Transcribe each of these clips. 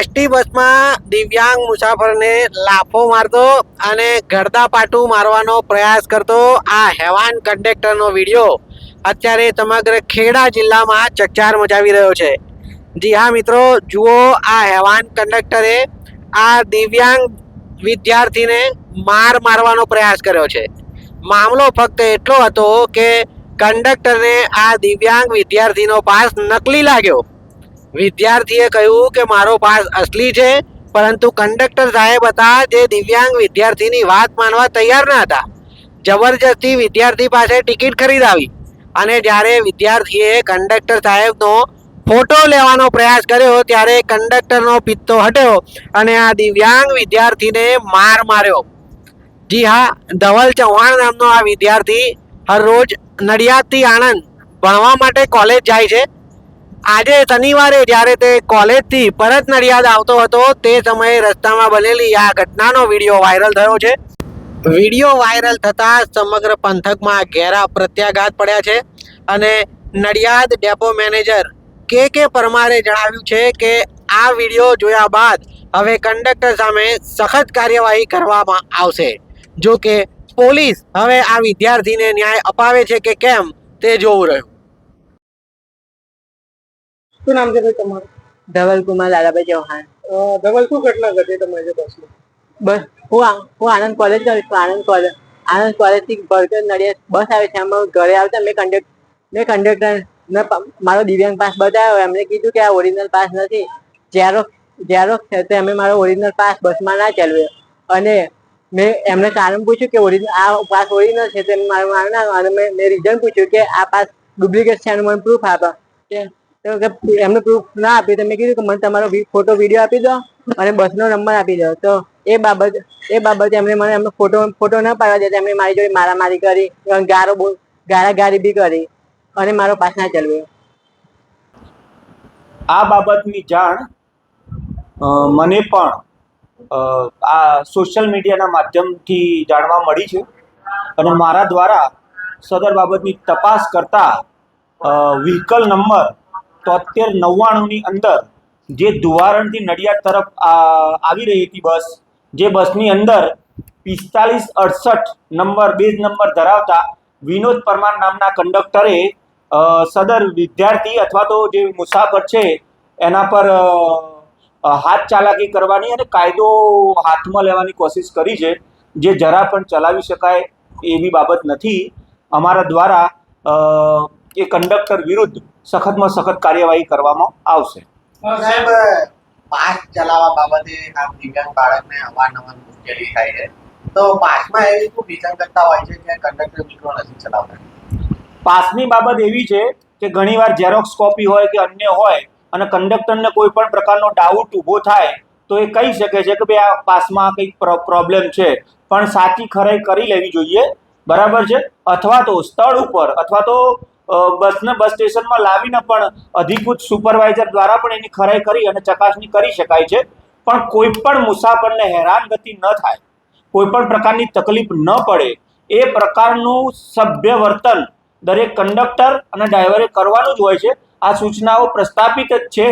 ST બસમાં દિવ્યાંગ મુસાફરને લાફો મારતો અને ગરદા પાટું મારવાનો પ્રયાસ કરતો આ હેવાન કંડક્ટરનો વીડિયો અત્યારે સમગ્ર ખેડા જિલ્લામાં ચકચાર મચાવી રહ્યો છે. જી હા મિત્રો, જુઓ આ હેવાન કંડક્ટરે આ દિવ્યાંગ વિદ્યાર્થીને માર મારવાનો પ્રયાસ કર્યો છે. મામલો ફક્ત એટલો હતો કે કંડક્ટરને આ દિવ્યાંગ વિદ્યાર્થીનો પાસ નકલી લાગ્યો. વિદ્યાર્થીએ કહ્યું કે મારો પાસ અસલી છે, પરંતુ કંડક્ટર સાહેબ હતા જે દિવ્યાંગ વિદ્યાર્થીની વાત માનવા તૈયાર ન હતા. જબરજસ્તી વિદ્યાર્થી પાસે ટિકિટ ખરીદાવી અને જ્યારે વિદ્યાર્થીએ કંડક્ટર સાહેબનો ફોટો લેવાનો પ્રયાસ કર્યો, ત્યારે કંડક્ટરનો પિત્તો હટ્યો અને આ દિવ્યાંગ વિદ્યાર્થીને માર માર્યો. જી હા, ધવલ ચૌહાણ નામનો આ વિદ્યાર્થી હરરોજ નડિયાદથી આણંદ ભણવા માટે કોલેજ જાય છે. આજે શનિવારે જ્યારે તે કોલેજથી પરત નડિયાદ આવતો હતો, તે સમયે રસ્તામાં બનેલી આ ઘટનાનો વીડિયો વાયરલ થયો છે. વીડિયો વાયરલ થતાં સમગ્ર પંથકમાં ઘેરા પ્રત્યાઘાત પડ્યા છે અને નડિયાદ ડેપો મેનેજર કે કે પરમારે જણાવ્યું છે કે આ વીડિયો જોયા બાદ હવે કંડક્ટર સામે સખત કાર્યવાહી કરવામાં આવશે. જો કે પોલીસ હવે આ વિદ્યાર્થીને ન્યાય અપાવે છે કે કેમ તે જોવું રહ્યું. શું નામ છે ભાઈ તમારું? ધવલ કુમાર લાલાભાઈ ચૌહાણ. ધવલ શું ઘટના ઘટી તમારી બસમાં બસ હું આ- હું આનંદ કોલેજ કરું છું આનંદ કોલેજ આનંદ કોલેજથી ભરતર નડિયાદ બસ આવે છે આમાં ઘરે આવતા મેં કંડક્ટર મેં કંડક્ટર ને મારો દિવ્યાંગ પાસ બતાવ્યો એમને કીધું કે આ ઓરિજિનલ પાસ નથી. જેરો ઝેરોક્સ છે તો અમે મારો ઓરિજિનલ પાસ બસમાં ના ચાલ્યો. અને મેં એમને કારણ પૂછ્યું કે ઓરિજિનલ આ પાસ ઓરિજિનલ છે તે મારું મારું ના અને મેં મેં રીઝન પૂછ્યું કે આ પાસ ડુપ્લિકેટ છે એનું મને પ્રૂફ આપો. કે તો એમને પ્રૂફ ના આપ્યું તો મેં કીધું કે મને તમારો ફોટો વીડિયો આપી દો અને બસનો નંબર આપી દો. તો એ બાબત, એ બાબતે એમને મને એમનો ફોટો ફોટો ન પાડવા દેતા એમને મારી જોડે મારામારી કરી ગારો બોલ ગારાગારી બી કરી અને મારો પાસ ના ચલાવ્યો આ બાબતની જાણ મને પણ આ સોશિયલ મીડિયાના માધ્યમથી જાણવા મળી છે અને મારા દ્વારા સદર બાબતની તપાસ કરતા વ્હીકલ નંબર તોતેર નવ્વાણુંની અંદર જે ધુવારણથી નડિયાદ તરફ આવી રહી હતી બસ, જે બસની અંદર પિસ્તાલીસ અડસઠ નંબર, બેઝ નંબર ધરાવતા વિનોદ પરમાર નામના કંડક્ટરે સદર વિદ્યાર્થી અથવા તો જે મુસાફર છે, એના પર હાથ ચાલાકી કરવાની અને કાયદો હાથમાં લેવાની કોશિશ કરી છે, જે જરા પણ ચલાવી શકાય એવી બાબત નથી. અમારા દ્વારા એ કંડક્ટર વિરુદ્ધ સખતમાં સખત કાર્યવાહી કરવામાં આવશે. સાહેબ પાસ ચલાવવા બાબતે આ દિવ્યાંગ બાળકને અવારનવાર મુશ્કેલી થાય છે. તો પાસમાં એવી શું વિસંગતતા હોય છે કે કંડક્ટર મિત્રો નથી ચલાવતા? પાસની બાબત એવી છે કે ઘણીવાર ઝેરોક્સ કોપી હોય કે અન્ય હોય અને કંડક્ટરને કોઈ પણ પ્રકારનો ડાઉટ ઊભો થાય તો એ કહી શકે છે કે ભાઈ આ પાસમાં કંઈક પ્રોબ્લેમ છે. પણ સાચી ખરાઈ કરી લેવી જોઈએ. બરાબર છે? અથવા તો સ્થળ ઉપર અથવા તો બસને બસ સ્ટેશનમાં લાવીને પણ અધિકૃત સુપરવાઇઝર દ્વારા પણ એની ખરાઈ કરી અને ચકાસણી કરી શકાય છે. પણ કોઈ પણ મુસાફરને હેરાનગતિ ન થાય. કોઈ પણ પ્રકારની તકલીફ ન પડે. એ પ્રકારનું સભ્ય વર્તન દરેક કંડક્ટર અને ડ્રાઈવરે કરવાનું જ હોય છે. આ સૂચનાઓ પ્રસ્થાપિત જ છે.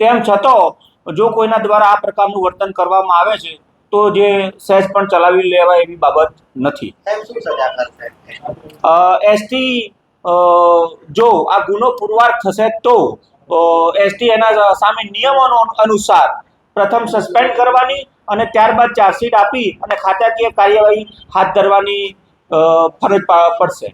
તેમ છતાં જો કોઈના દ્વારા આ પ્રકારનું વર્તન કરવામાં આવે છે તો જે સહેજ પણ ચલાવી લેવાય એવી બાબત નથી. એસટી જો આ ગુનો પુરવાર થશે તો એસટી એના સામે નિયમોનો અનુસાર પ્રથમ સસ્પેન્ડ કરવાની અને ત્યારબાદ ચાર્જશીટ આપી અને ખાતાકીય કાર્યવાહી હાથ ધરવાની ફરજ પડશે.